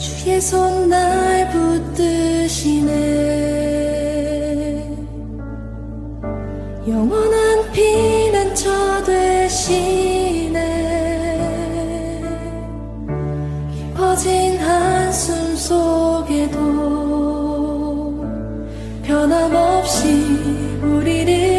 주의 손 날 붙드시네. 영원한 피난처 되시네. 깊어진 한숨 속에도 변함없이 우리를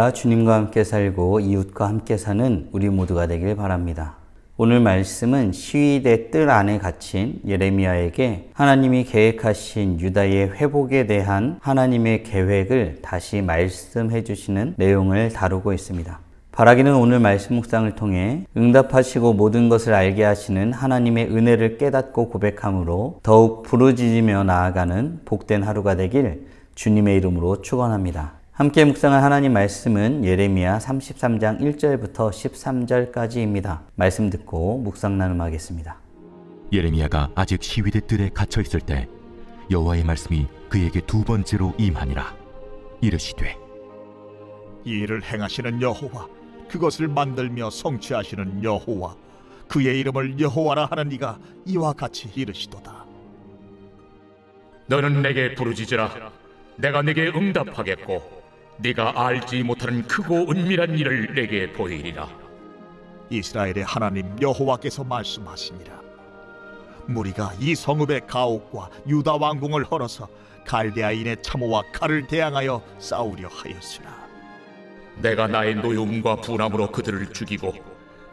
할렐루야 주님과 함께 살고 이웃과 함께 사는 우리 모두가 되길 바랍니다. 오늘 말씀은 시위대 뜰 안에 갇힌 예레미야에게 하나님이 계획하신 유다의 회복에 대한 하나님의 계획을 다시 말씀해 주시는 내용을 다루고 있습니다. 바라기는 오늘 말씀 묵상을 통해 응답하시고 모든 것을 알게 하시는 하나님의 은혜를 깨닫고 고백함으로 더욱 부르짖으며 나아가는 복된 하루가 되길 주님의 이름으로 축원합니다. 함께 묵상할 하나님 말씀은 예레미야 33장 1절부터 13절까지입니다. 말씀 듣고 묵상 나눔하겠습니다. 예레미야가 아직 시위대 뜰에 갇혀 있을 때 여호와의 말씀이 그에게 두 번째로 임하니라 이르시되 이 일을 행하시는 여호와 그것을 만들며 성취하시는 여호와 그의 이름을 여호와라 하는 이가 이와 같이 이르시도다 너는 내게 부르짖으라 내가 내게 응답하겠고 네가 알지 못하는 크고 은밀한 일을 내게 보이리라. 이스라엘의 하나님 여호와께서 말씀하시니라. 무리가 이 성읍의 가옥과 유다 왕궁을 헐어서 갈대아인의 참호와 칼을 대항하여 싸우려 하였으나 내가 나의 노여움과 분함으로 그들을 죽이고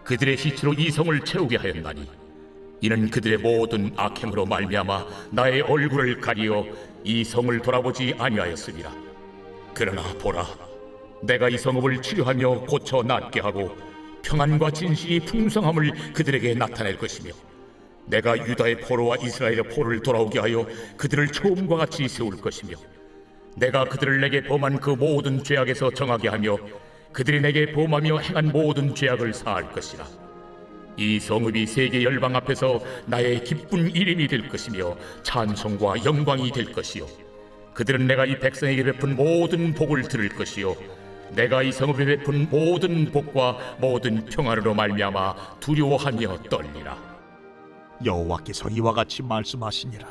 그들의 시체로 이 성을 채우게 하였나니 이는 그들의 모든 악행으로 말미암아 나의 얼굴을 가리어 이 성을 돌아보지 아니하였습니다 그러나 보라 내가 이 성읍을 치료하며 고쳐 낫게 하고 평안과 진실이 풍성함을 그들에게 나타낼 것이며 내가 유다의 포로와 이스라엘의 포로를 돌아오게 하여 그들을 처음과 같이 세울 것이며 내가 그들을 내게 범한 그 모든 죄악에서 정하게 하며 그들이 내게 범하며 행한 모든 죄악을 사할 것이라. 이 성읍이 세계 열방 앞에서 나의 기쁜 이름이 될 것이며 찬송과 영광이 될 것이요. 그들은 내가 이 백성에게 베푼 모든 복을 들을 것이요. 내가 이 성읍에 베푼 모든 복과 모든 평안으로 말미암아 두려워하며 떨리라. 여호와께서 이와 같이 말씀하시니라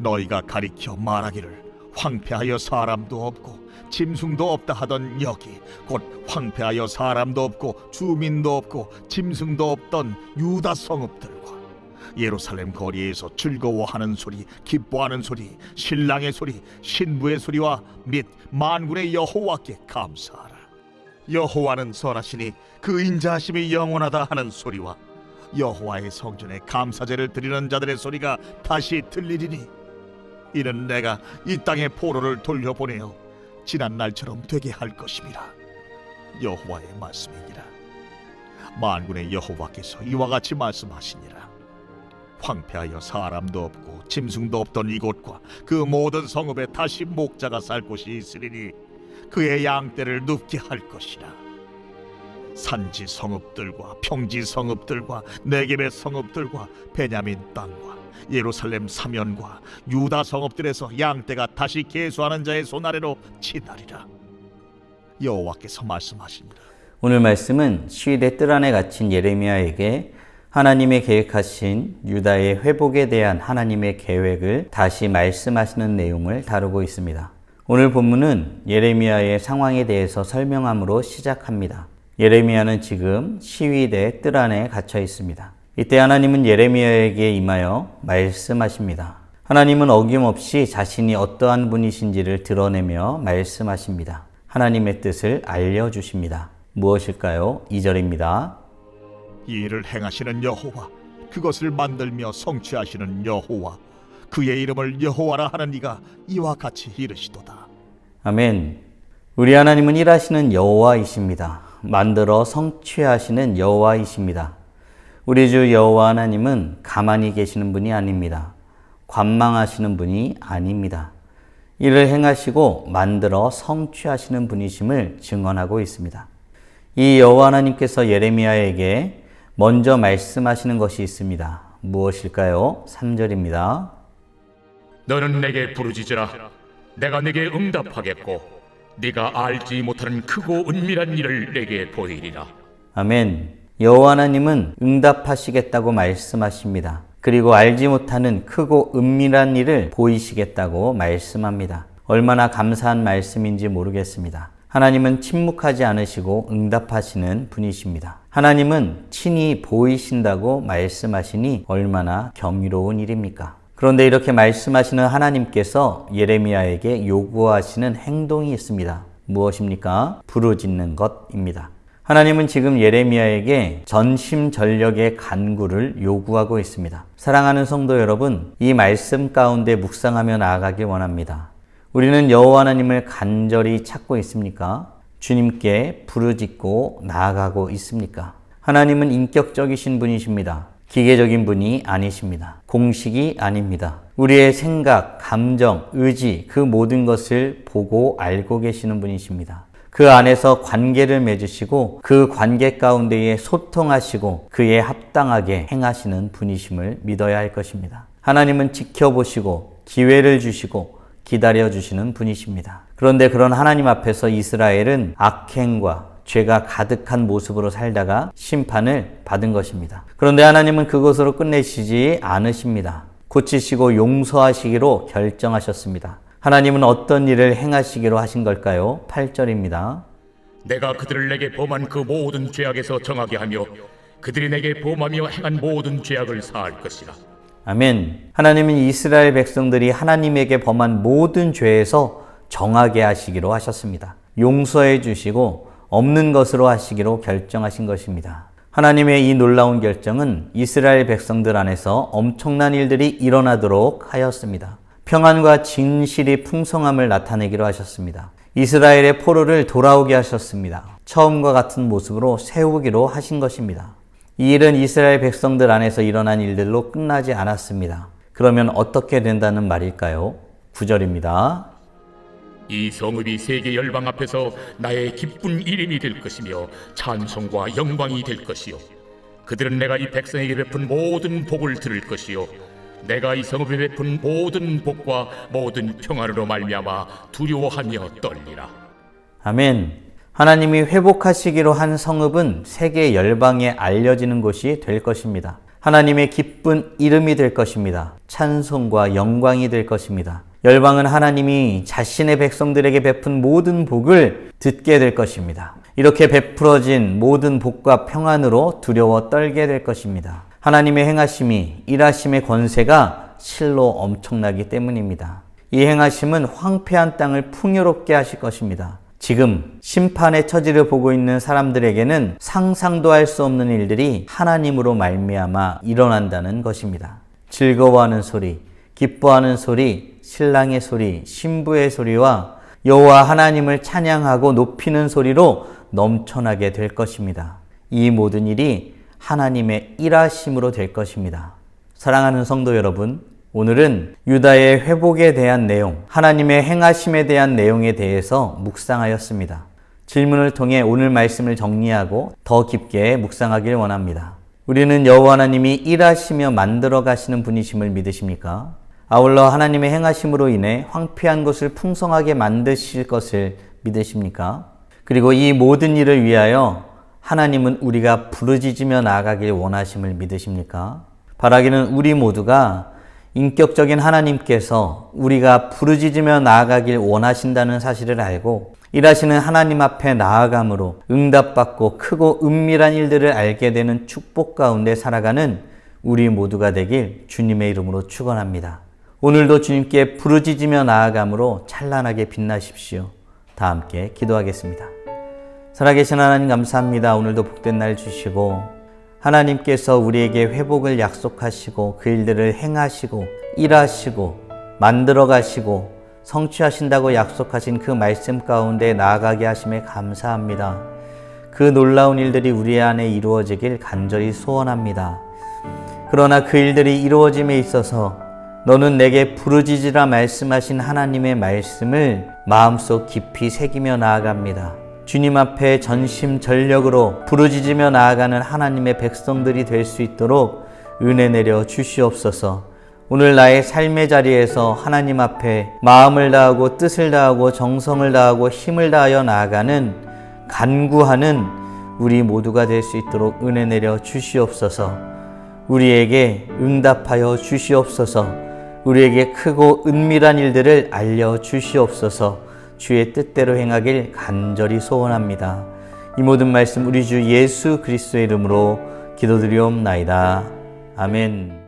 너희가 가리켜 말하기를 황폐하여 사람도 없고 짐승도 없다 하던 여기 곧 황폐하여 사람도 없고 주민도 없고 짐승도 없던 유다 성읍들과 예루살렘 거리에서 즐거워하는 소리 기뻐하는 소리 신랑의 소리 신부의 소리와 및 만군의 여호와께 감사하라. 여호와는 선하시니 그 인자하심이 영원하다 하는 소리와 여호와의 성전에 감사제를 드리는 자들의 소리가 다시 들리리니 이는 내가 이 땅의 포로를 돌려보내어 지난 날처럼 되게 할 것임이라. 여호와의 말씀이니라. 만군의 여호와께서 이와 같이 말씀하시니라 황폐하여 사람도 없고 짐승도 없던 이곳과 그 모든 성읍에 다시 목자가 살 곳이 있으리니 그의 양떼를 눕게 할 것이라. 산지 성읍들과 평지 성읍들과 네겝의 성읍들과 베냐민 땅과 예루살렘 사면과 유다 성읍들에서 양떼가 다시 계수하는 자의 손 아래로 치나리라. 여호와께서 말씀하십니다. 오늘 말씀은 시위대 뜰 안에 갇힌 예레미야에게 하나님의 계획하신 유다의 회복에 대한 하나님의 계획을 다시 말씀하시는 내용을 다루고 있습니다. 오늘 본문은 예레미야의 상황에 대해서 설명함으로 시작합니다. 예레미야는 지금 시위대 뜰 안에 갇혀 있습니다. 이때 하나님은 예레미야에게 임하여 말씀하십니다. 하나님은 어김없이 자신이 어떠한 분이신지를 드러내며 말씀하십니다. 하나님의 뜻을 알려주십니다. 무엇일까요? 2절입니다. 이 일을 행하시는 여호와 그것을 만들며 성취하시는 여호와 그의 이름을 여호와라 하는 이가 이와 같이 이르시도다 아멘. 우리 하나님은 일하시는 여호와이십니다. 만들어 성취하시는 여호와이십니다. 우리 주 여호와 하나님은 가만히 계시는 분이 아닙니다. 관망하시는 분이 아닙니다. 이를 행하시고 만들어 성취하시는 분이심을 증언하고 있습니다. 이 여호와 하나님께서 예레미야에게 먼저 말씀하시는 것이 있습니다. 무엇일까요? 3절입니다. 너는 내게 부르짖으라 내가 내게 응답하겠고 네가 알지 못하는 크고 은밀한 일을 내게 보이리라 아멘. 여호와 하나님은 응답하시겠다고 말씀하십니다. 그리고 알지 못하는 크고 은밀한 일을 보이시겠다고 말씀합니다. 얼마나 감사한 말씀인지 모르겠습니다. 하나님은 침묵하지 않으시고 응답하시는 분이십니다. 하나님은 친히 보이신다고 말씀하시니 얼마나 경이로운 일입니까? 그런데 이렇게 말씀하시는 하나님께서 예레미야에게 요구하시는 행동이 있습니다. 무엇입니까? 부르짖는 것입니다. 하나님은 지금 예레미야에게 전심전력의 간구를 요구하고 있습니다. 사랑하는 성도 여러분, 이 말씀 가운데 묵상하며 나아가길 원합니다. 우리는 여호와 하나님을 간절히 찾고 있습니까? 주님께 부르짖고 나아가고 있습니까? 하나님은 인격적이신 분이십니다. 기계적인 분이 아니십니다. 공식이 아닙니다. 우리의 생각, 감정, 의지, 그 모든 것을 보고 알고 계시는 분이십니다. 그 안에서 관계를 맺으시고 그 관계 가운데에 소통하시고 그에 합당하게 행하시는 분이심을 믿어야 할 것입니다. 하나님은 지켜보시고 기회를 주시고 기다려 주시는 분이십니다. 그런데 그런 하나님 앞에서 이스라엘은 악행과 죄가 가득한 모습으로 살다가 심판을 받은 것입니다. 그런데 하나님은 그것으로 끝내시지 않으십니다. 고치시고 용서하시기로 결정하셨습니다. 하나님은 어떤 일을 행하시기로 하신 걸까요? 8절입니다. 내가 그들을 내게 범한 그 모든 죄악에서 정하게 하며 그들이 내게 범하며 행한 모든 죄악을 사할 것이라 아멘. 하나님은 이스라엘 백성들이 하나님에게 범한 모든 죄에서 정하게 하시기로 하셨습니다. 용서해 주시고 없는 것으로 하시기로 결정하신 것입니다. 하나님의 이 놀라운 결정은 이스라엘 백성들 안에서 엄청난 일들이 일어나도록 하였습니다. 평안과 진실이 풍성함을 나타내기로 하셨습니다. 이스라엘의 포로를 돌아오게 하셨습니다. 처음과 같은 모습으로 세우기로 하신 것입니다. 이 일은 이스라엘 백성들 안에서 일어난 일들로 끝나지 않았습니다. 그러면 어떻게 된다는 말일까요? 9절입니다. 이 성읍이 세계 열방 앞에서 나의 기쁜 이름이 될 것이며 찬송과 영광이 될 것이요 그들은 내가 이 백성에게 베푼 모든 복을 들을 것이요 내가 이 성읍에 베푼 모든 복과 모든 평안으로 말미암아 두려워하며 떨리라 아멘. 하나님이 회복하시기로 한 성읍은 세계 열방에 알려지는 곳이 될 것입니다. 하나님의 기쁜 이름이 될 것입니다. 찬송과 영광이 될 것입니다. 열방은 하나님이 자신의 백성들에게 베푼 모든 복을 듣게 될 것입니다. 이렇게 베풀어진 모든 복과 평안으로 두려워 떨게 될 것입니다. 하나님의 행하심이 일하심의 권세가 실로 엄청나기 때문입니다. 이 행하심은 황폐한 땅을 풍요롭게 하실 것입니다. 지금 심판의 처지를 보고 있는 사람들에게는 상상도 할 수 없는 일들이 하나님으로 말미암아 일어난다는 것입니다. 즐거워하는 소리, 기뻐하는 소리, 신랑의 소리, 신부의 소리와 여호와 하나님을 찬양하고 높이는 소리로 넘쳐나게 될 것입니다. 이 모든 일이 하나님의 일하심으로 될 것입니다. 사랑하는 성도 여러분, 오늘은 유다의 회복에 대한 내용, 하나님의 행하심에 대한 내용에 대해서 묵상하였습니다. 질문을 통해 오늘 말씀을 정리하고 더 깊게 묵상하길 원합니다. 우리는 여호와 하나님이 일하시며 만들어 가시는 분이심을 믿으십니까? 아울러 하나님의 행하심으로 인해 황폐한 것을 풍성하게 만드실 것을 믿으십니까? 그리고 이 모든 일을 위하여 하나님은 우리가 부르짖으며 나아가길 원하심을 믿으십니까? 바라기는 우리 모두가 인격적인 하나님께서 우리가 부르짖으며 나아가길 원하신다는 사실을 알고 일하시는 하나님 앞에 나아감으로 응답받고 크고 은밀한 일들을 알게 되는 축복 가운데 살아가는 우리 모두가 되길 주님의 이름으로 축원합니다. 오늘도 주님께 부르짖으며 나아감으로 찬란하게 빛나십시오. 다 함께 기도하겠습니다. 살아계신 하나님 감사합니다. 오늘도 복된 날 주시고 하나님께서 우리에게 회복을 약속하시고 그 일들을 행하시고 일하시고 만들어 가시고 성취하신다고 약속하신 그 말씀 가운데 나아가게 하심에 감사합니다. 그 놀라운 일들이 우리 안에 이루어지길 간절히 소원합니다. 그러나 그 일들이 이루어짐에 있어서 너는 내게 부르짖으라 말씀하신 하나님의 말씀을 마음속 깊이 새기며 나아갑니다. 주님 앞에 전심 전력으로 부르짖으며 나아가는 하나님의 백성들이 될 수 있도록 은혜 내려 주시옵소서. 오늘 나의 삶의 자리에서 하나님 앞에 마음을 다하고 뜻을 다하고 정성을 다하고 힘을 다하여 나아가는 간구하는 우리 모두가 될 수 있도록 은혜 내려 주시옵소서. 우리에게 응답하여 주시옵소서. 우리에게 크고 은밀한 일들을 알려 주시옵소서. 주의 뜻대로 행하길 간절히 소원합니다. 이 모든 말씀 우리 주 예수 그리스도의 이름으로 기도드리옵나이다. 아멘.